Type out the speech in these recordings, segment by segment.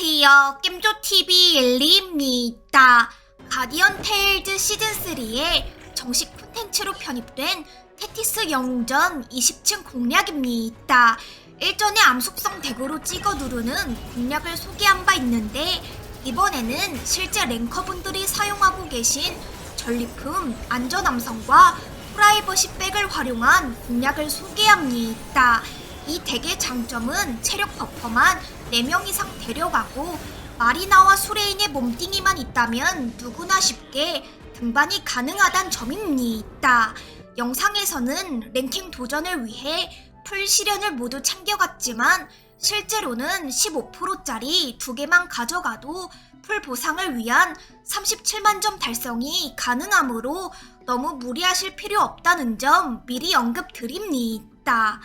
안녕하세요. 겜조TV 엘리입니다. 가디언 테일즈 시즌3의 정식 콘텐츠로 편입된 테티스 영웅전 20층 공략입니다. 일전에 암속성 덱으로 찍어 누르는 공략을 소개한 바 있는데 이번에는 실제 랭커분들이 사용하고 계신 전리품 안전함성과 프라이버시 백을 활용한 공략을 소개합니다. 이 덱의 장점은 체력 버퍼만 4명 이상 데려가고 마리나와 수레인의 몸뚱이만 있다면 누구나 쉽게 등반이 가능하단 점입니다. 영상에서는 랭킹 도전을 위해 풀 시련을 모두 챙겨갔지만 실제로는 15%짜리 두 개만 가져가도 풀 보상을 위한 37만 점 달성이 가능하므로 너무 무리하실 필요 없다는 점 미리 언급드립니다.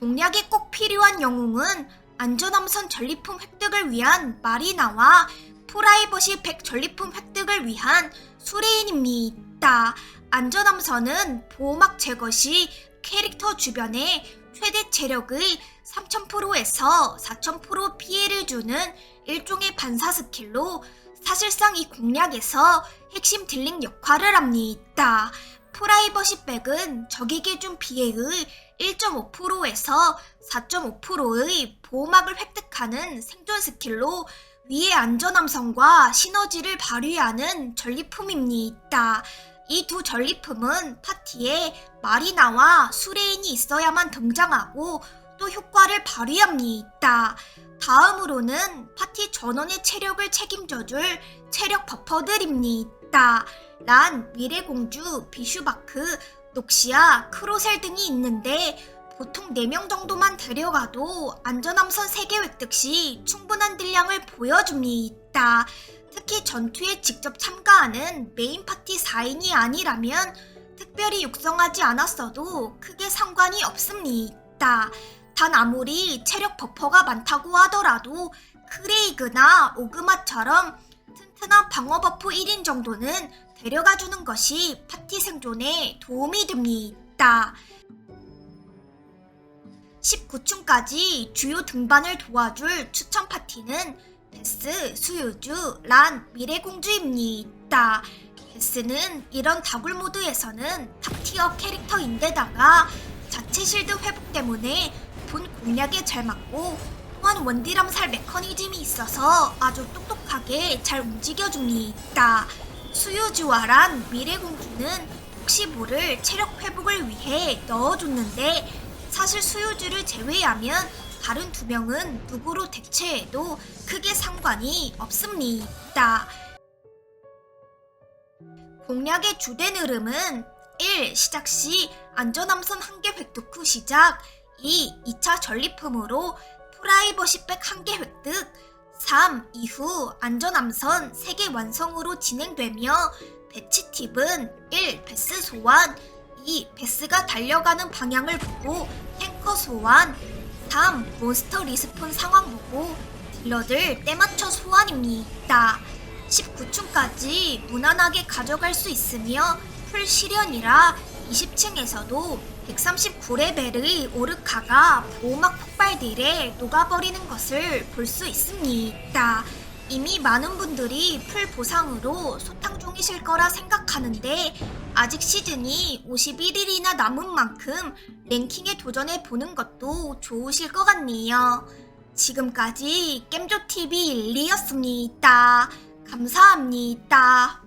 공략에 꼭 필요한 영웅은 안전함선 전리품 획득을 위한 마리나와 프라이버시 100 전리품 획득을 위한 수레인입니다. 안전함선은 보호막 제거 시 캐릭터 주변에 최대 체력의 3000%에서 4000% 피해를 주는 일종의 반사 스킬로 사실상 이 공략에서 핵심 딜링 역할을 합니다. 프라이버시 백은 적에게 준 피해의 1.5%에서 4.5%의 보호막을 획득하는 생존 스킬로 위의 안전함성과 시너지를 발휘하는 전리품입니다. 이 두 전리품은 파티에 마리나와 수레인이 있어야만 등장하고 또 효과를 발휘합니다. 다음으로는 파티 전원의 체력을 책임져줄 체력 버퍼들입니다. 란, 미래공주, 비슈바크, 녹시아, 크로셀 등이 있는데 보통 4명 정도만 데려가도 안전함선 3개 획득 시 충분한 딜량을 보여줍니다. 특히 전투에 직접 참가하는 메인 파티 4인이 아니라면 특별히 육성하지 않았어도 크게 상관이 없습니다. 단 아무리 체력 버퍼가 많다고 하더라도 크레이그나 오그마처럼 튼튼한 방어 버프 1인 정도는 데려가 주는 것이 파티 생존에 도움이 됩니다. 19층까지 주요 등반을 도와줄 추천 파티는 베스, 수유주, 란, 미래공주입니다. 베스는 이런 다굴 모드에서는 탑티어 캐릭터인데다가 자체 실드 회복 때문에 본 공략에 잘 맞고 또한 원딜 암살 메커니즘이 있어서 아주 똑똑하게 잘 움직여줍니다. 수유주와 란, 미래공주는 혹시 모를 체력 회복을 위해 넣어줬는데 사실 수요주를 제외하면 다른 두 명은 누구로 대체해도 크게 상관이 없습니다. 공략의 주된 흐름은 1. 시작 시 안전함선 한 개 획득 후 시작 2. 2차 전리품으로 프라이버시 백 한 개 획득 3. 이후 안전함선 3개 완성으로 진행되며 배치 팁은 1. 베스 소환 2. 베스가 달려가는 방향을 보고 탱커 소환 3. 몬스터 리스폰 상황 보고 딜러들 때맞춰 소환입니다. 19층까지 무난하게 가져갈 수 있으며 풀 시련이라 20층에서도 139레벨의 오르카가 보호막 폭발 딜에 녹아버리는 것을 볼 수 있습니다. 이미 많은 분들이 풀 보상으로 소탕 중이실 거라 생각하는데 아직 시즌이 51일이나 남은 만큼 랭킹에 도전해 보는 것도 좋으실 것 같네요. 지금까지 겜조TV 일리였습니다. 감사합니다.